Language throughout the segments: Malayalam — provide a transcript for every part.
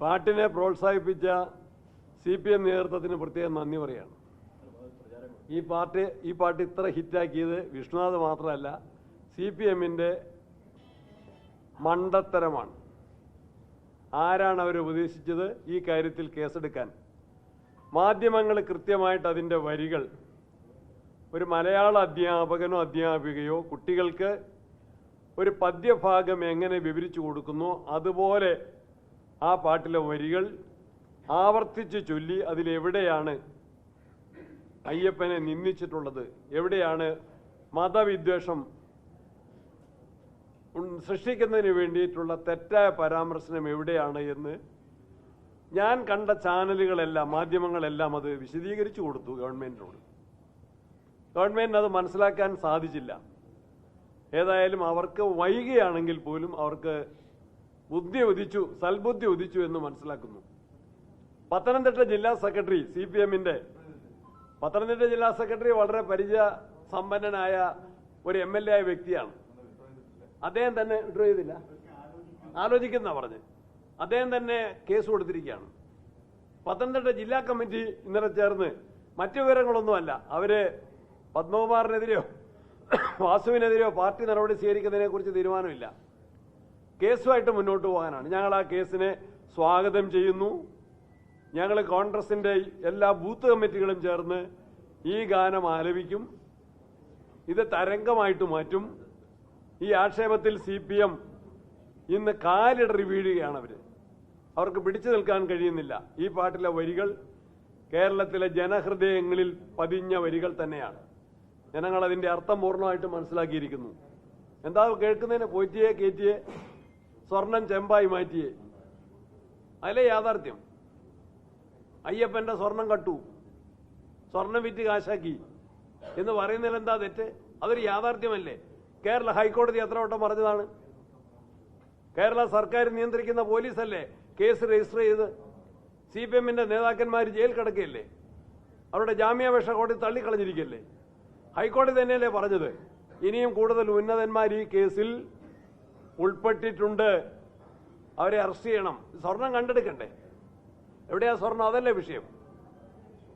പാട്ടിനെ പ്രോത്സാഹിപ്പിച്ച സി പി എം നേതൃത്വത്തിന് പ്രത്യേകം നന്ദി പറയാണ്. ഈ പാർട്ടി ഈ പാട്ട് ഇത്ര ഹിറ്റാക്കിയത് വിഷ്ണുനാഥ് മാത്രമല്ല സി പി എമ്മിന്റെ മണ്ടത്തരമാണ്. ആരാണ് അവർ ഉപദേശിച്ചത്? ഈ കാര്യത്തിൽ കേസെടുക്കാൻ. മാധ്യമങ്ങൾ കൃത്യമായിട്ട് അതിന്റെ വരികൾ ഒരു മലയാള അധ്യാപകനോ അധ്യാപികയോ കുട്ടികൾക്ക് ഒരു പദ്യഭാഗം എങ്ങനെ വിവരിച്ചു കൊടുക്കുന്നു അതുപോലെ ആ പാട്ടിലെ വരികൾ ആവർത്തിച്ച് ചൊല്ലി അതിലെവിടെയാണ് അയ്യപ്പനെ നിന്ദിച്ചിട്ടുള്ളത്? എവിടെയാണ് മതവിദ്വേഷം സൃഷ്ടിക്കുന്നതിന് വേണ്ടിയിട്ടുള്ള തെറ്റായ പരാമർശനം എവിടെയാണ് എന്ന് ഞാൻ കണ്ട ചാനലുകളെല്ലാം മാധ്യമങ്ങളെല്ലാം അത് വിശദീകരിച്ചു കൊടുത്തു ഗവൺമെന്റിനോട്. ഗവൺമെന്റിന് അത് മനസ്സിലാക്കാൻ സാധിച്ചില്ല. ഏതായാലും അവർക്ക് വൈകിയാണെങ്കിൽ പോലും അവർക്ക് ബുദ്ധി ഉദിച്ചു സൽബുദ്ധി ഉദിച്ചു എന്ന് മനസ്സിലാക്കുന്നു. പത്തനംതിട്ട ജില്ലാ സെക്രട്ടറി സി പി എമ്മിന്റെ പത്തനംതിട്ട ജില്ലാ സെക്രട്ടറി വളരെ പരിചയ സമ്പന്നനായ ഒരു എം എൽ എ ആയ വ്യക്തിയാണ്. അദ്ദേഹം തന്നെ വിഡ്രോ ചെയ്തില്ല. ആലോചിക്കുന്ന പറഞ്ഞ്. അദ്ദേഹം തന്നെ കേസ് കൊടുത്തിരിക്കുകയാണ്. പത്തനംതിട്ട ജില്ലാ കമ്മിറ്റി ഇന്നലെ ചേർന്ന് മറ്റു വിവരങ്ങളൊന്നുമല്ല. അവർ പത്മകുമാറിനെതിരെയോ വാസുവിനെതിരെയോ പാർട്ടി നടപടി സ്വീകരിക്കുന്നതിനെ കുറിച്ച് തീരുമാനമില്ല. കേസുമായിട്ട് മുന്നോട്ട് പോകാനാണ്. ഞങ്ങൾ ആ കേസിനെ സ്വാഗതം ചെയ്യുന്നു. ഞങ്ങൾ കോൺഗ്രസിന്റെ എല്ലാ ബൂത്ത് കമ്മിറ്റികളും ചേർന്ന് ഈ ഗാനം ആലപിക്കും. ഇത് തരംഗമായിട്ട് മാറ്റും. ഈ ആക്ഷേപത്തിൽ സി പി എം ഇന്ന് കാലിടറി വീഴുകയാണ് അവർ അവർക്ക് പിടിച്ചു നിൽക്കാൻ കഴിയുന്നില്ല. ഈ പാട്ടിലെ വരികൾ കേരളത്തിലെ ജനഹൃദയങ്ങളിൽ പതിഞ്ഞ വരികൾ തന്നെയാണ്. ജനങ്ങൾ അതിന്റെ അർത്ഥം പൂർണമായിട്ട് മനസ്സിലാക്കിയിരിക്കുന്നു. എന്താ കേൾക്കുന്നതിന് പോറ്റിയെ കയറ്റിയെ സ്വർണം ചെമ്പായി മാറ്റിയേ. അതിലെ യാഥാർത്ഥ്യം. അയ്യപ്പന്റെ സ്വർണം കട്ടു. സ്വർണം വിറ്റ് കാശാക്കി. എന്ന് പറയുന്നതിൽ എന്താ തെറ്റ്? അതൊരു യാഥാർത്ഥ്യമല്ലേ? കേരള ഹൈക്കോടതി എത്ര വട്ടം പറഞ്ഞതാണ്? കേരള സർക്കാർ നിയന്ത്രിക്കുന്ന പോലീസല്ലേ കേസ് രജിസ്റ്റർ ചെയ്ത്? സി പി എമ്മിന്റെ നേതാക്കന്മാർ ജയിൽ കിടക്കുകയല്ലേ അവരുടെ ജാമ്യാപേക്ഷ കോടതി തള്ളിക്കളഞ്ഞിരിക്കല്ലേ ഹൈക്കോടതി തന്നെയല്ലേ പറഞ്ഞത്? ഇനിയും കൂടുതൽ ഉന്നതന്മാർ ഈ കേസിൽ ഉൾപ്പെട്ടിട്ടുണ്ട്. അവരെ അറസ്റ്റ് ചെയ്യണം. സ്വർണം കണ്ടെടുക്കണ്ടേ? എവിടെയാ സ്വർണം? അതല്ലേ വിഷയം.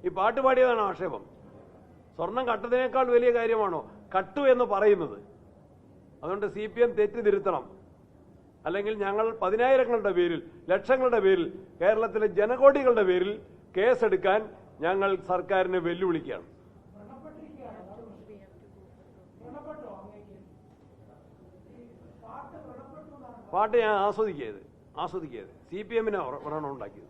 ഈ പാട്ട് പാടിയതാണ് ആക്ഷേപം. സ്വർണം കട്ടതിനേക്കാൾ വലിയ കാര്യമാണോ? കട്ടു എന്ന് പറയുന്നത്. അതുകൊണ്ട് സി പി എം തെറ്റിതിരുത്തണം അല്ലെങ്കിൽ ഞങ്ങൾ പതിനായിരങ്ങളുടെ പേരിൽ ലക്ഷങ്ങളുടെ പേരിൽ കേരളത്തിലെ ജനകോടികളുടെ പേരിൽ കേസെടുക്കാൻ ഞങ്ങൾ സർക്കാരിനെ വെല്ലുവിളിക്കുകയാണ്. പാട്ട് ഞാൻ ആസ്വദിക്കരുത് ആസ്വദിക്കരുത്. സി പി എമ്മിനെ വ്രണം ഉണ്ടാക്കിയത്.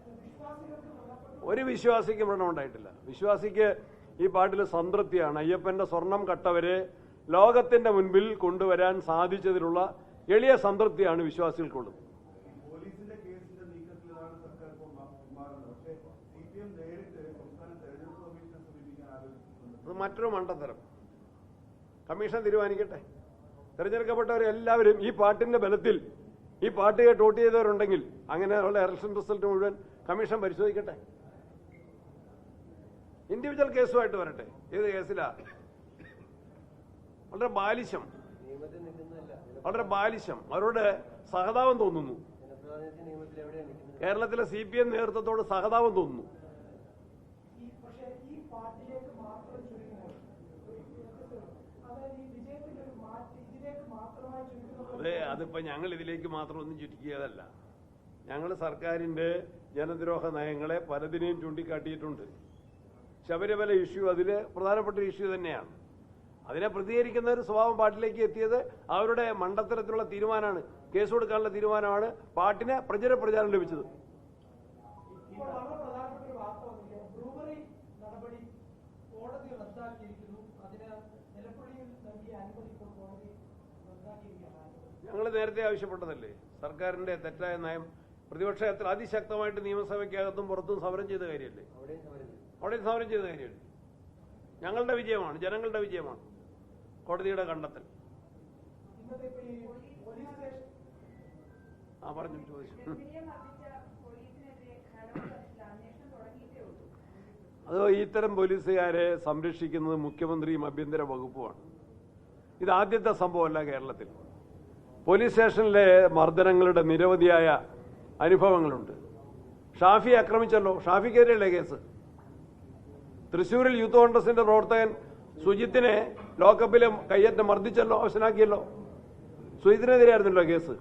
ഒരു വിശ്വാസിക്ക് വ്രണം ഉണ്ടായിട്ടില്ല. വിശ്വാസിക്ക് ഈ പാട്ടിൽ സംതൃപ്തിയാണ്. അയ്യപ്പന്റെ സ്വർണം കട്ടവരെ ലോകത്തിന്റെ മുൻപിൽ കൊണ്ടുവരാൻ സാധിച്ചതിലുള്ള എളിയ സംതൃപ്തിയാണ് വിശ്വാസികൾക്കുള്ളത്. അത് മറ്റൊരു മണ്ടത്തരം. കമ്മീഷൻ തീരുമാനിക്കട്ടെ. തെരഞ്ഞെടുക്കപ്പെട്ടവരെല്ലാവരും ഈ പാട്ടിന്റെ ബലത്തിൽ ഈ പാട്ട് കേട്ട് വോട്ട് ചെയ്തവരുണ്ടെങ്കിൽ അങ്ങനെയുള്ള ഇലക്ഷൻ റിസൾട്ട് മുഴുവൻ കമ്മീഷൻ പരിശോധിക്കട്ടെ. ഇൻഡിവിജ്വൽ കേസുമായിട്ട് വരട്ടെ. ഏത് കേസിലാ? വളരെ ബാലിശം. വളരെ ബാലിശം. അവരോട് സഹതാപം തോന്നുന്നു. കേരളത്തിലെ സി പി എം നേതൃത്വത്തോട് സഹതാപം തോന്നുന്നു ഈ പക്ഷേ ഈ പാർട്ടിയിലേക്ക് മാത്രം ചുരുങ്ങുമ്പോൾ അതായത് ഈ വിജയത്തിന്റെ ഒരു മാറ്റി ഇതിലേക്ക് മാത്രമായി ചുരുങ്ങുന്ന അതെ അതിപ്പോ ഞങ്ങൾ ഇതിലേക്ക് മാത്രം ഒന്നും ചുരുക്കിയതല്ല. ഞങ്ങൾ സർക്കാരിന്റെ ജനദ്രോഹ നയങ്ങളെ പലതിനെയും ചൂണ്ടിക്കാട്ടിയിട്ടുണ്ട്. ശബരിമല ഇഷ്യൂ അതിൽ പ്രധാനപ്പെട്ട ഇഷ്യൂ തന്നെയാണ്. അതിനെ പ്രതികരിക്കുന്ന ഒരു സ്വഭാവം പാട്ടിലേക്ക് എത്തിയത് അവരുടെ മണ്ടത്തരത്തിലുള്ള തീരുമാനമാണ് കേസ് കൊടുക്കാനുള്ള തീരുമാനമാണ് പാട്ടിന് പ്രചര പ്രചാരം ലഭിച്ചത്. കോടതി റദ്ദാക്കിയിരിക്കുന്നു. അതിന് നിലപ്പള്ളിയിൽ നൽകിയ അനുമതി ഇപ്പോൾ കോടതി ഞങ്ങൾ നേരത്തെ ആവശ്യപ്പെട്ടതല്ലേ? സർക്കാരിന്റെ തെറ്റായ നയം പ്രതിപക്ഷ പ്രതിപക്ഷത്തിൽ അതിശക്തമായിട്ട് നിയമസഭയ്ക്കകത്തും പുറത്തും സമരം ചെയ്ത കാര്യമല്ലേ? അവിടെയും സമരം അവിടെ സമരം ചെയ്ത കാര്യമല്ലേ? ഞങ്ങളുടെ വിജയമാണ് ജനങ്ങളുടെ വിജയമാണ് കോടതിയുടെ കണ്ടെത്തൽ. ആ പറഞ്ഞു ചോദിച്ചു. അത് ഇത്തരം പോലീസുകാരെ സംരക്ഷിക്കുന്നത് മുഖ്യമന്ത്രിയും ആഭ്യന്തര വകുപ്പുമാണ്? ഇത് ആദ്യത്തെ സംഭവമല്ല കേരളത്തിൽ. പോലീസ് സ്റ്റേഷനിലെ മർദ്ദനങ്ങളുടെ നിരവധിയായ അനുഭവങ്ങളുണ്ട്. ഷാഫി ആക്രമിച്ചല്ലോ. ഷാഫിക്കെതിരെയല്ലേ കേസ്? തൃശ്ശൂരിൽ യൂത്ത് കോൺഗ്രസിന്റെ പ്രവർത്തകൻ സുജിത്തിനെ ലോക്കപ്പിലെ കയ്യേറ്റം മർദ്ദിച്ചല്ലോ അവശനാക്കിയല്ലോ. സുജിത്തിനെതിരെയായിരുന്നല്ലോ കേസ്.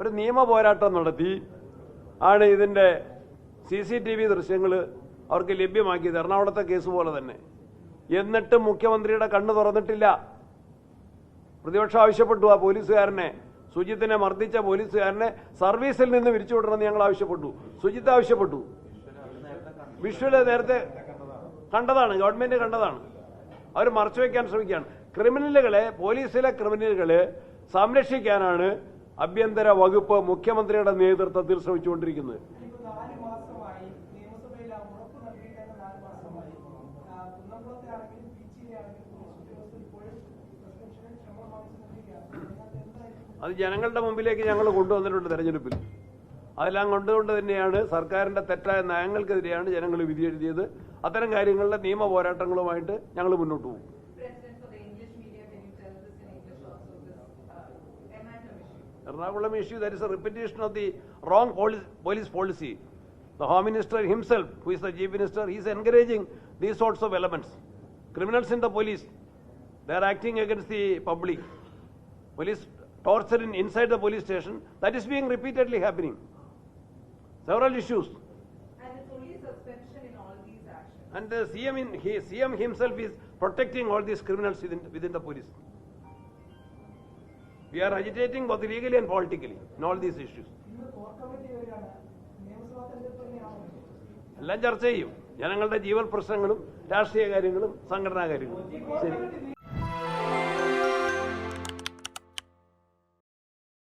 ഒരു നിയമ പോരാട്ടം നടത്തി ആണ് ഇതിന്റെ സി സി ടി വി ദൃശ്യങ്ങൾ അവർക്ക് ലഭ്യമാക്കിയത്. എറണാകുളത്തെ കേസ് പോലെ തന്നെ. എന്നിട്ടും മുഖ്യമന്ത്രിയുടെ കണ്ണ് തുറന്നിട്ടില്ല. പ്രതിപക്ഷം ആവശ്യപ്പെട്ടു ആ പോലീസുകാരനെ. സുജിത്തിനെ മർദ്ദിച്ച പോലീസുകാരനെ സർവീസിൽ നിന്ന് പിരിച്ചുവിടണമെന്ന് ഞങ്ങൾ ആവശ്യപ്പെട്ടു. സുജിത്ത് ആവശ്യപ്പെട്ടു. വിഷ്വൽ നേരത്തെ കണ്ടതാണ് ഗവൺമെന്റ് കണ്ടതാണ്. അവർ മറച്ചു വയ്ക്കാൻ ശ്രമിക്കുകയാണ്. ക്രിമിനലുകളെ പോലീസിലെ ക്രിമിനലുകളെ സംരക്ഷിക്കാനാണ് ആഭ്യന്തര വകുപ്പ് മുഖ്യമന്ത്രിയുടെ നേതൃത്വത്തിൽ ശ്രമിച്ചുകൊണ്ടിരിക്കുന്നത്. അത് ജനങ്ങളുടെ മുമ്പിലേക്ക് ഞങ്ങൾ കൊണ്ടുവന്നിട്ടുണ്ട് തെരഞ്ഞെടുപ്പിൽ. അതെല്ലാം കൊണ്ടുകൊണ്ട് തന്നെയാണ് സർക്കാരിന്റെ തെറ്റായ നയങ്ങൾക്കെതിരെയാണ് ജനങ്ങൾ വിധി എഴുതിയത്. അത്തരം കാര്യങ്ങളിലെ നിയമ പോരാട്ടങ്ങളുമായിട്ട് ഞങ്ങൾ മുന്നോട്ട് പോകും. Ernakulam issue there is a repetition of the wrong police policy the home minister himself who is the chief minister he's encouraging these sorts of elements criminals in the police they are acting against the public police torture in, inside the police station, that is being repeatedly happening. Several issues. And it's only suspension in all these actions. And the CM, in, he, CM himself is protecting all these criminals within, within the police. We are agitating both legally and politically in all these issues. എല്ലാം ചർച്ച ചെയ്യും ജനങ്ങളുടെ ജീവൽ പ്രശ്നങ്ങളും രാഷ്ട്രീയ കാര്യങ്ങളും സംഘടനാ കാര്യങ്ങളും ശരി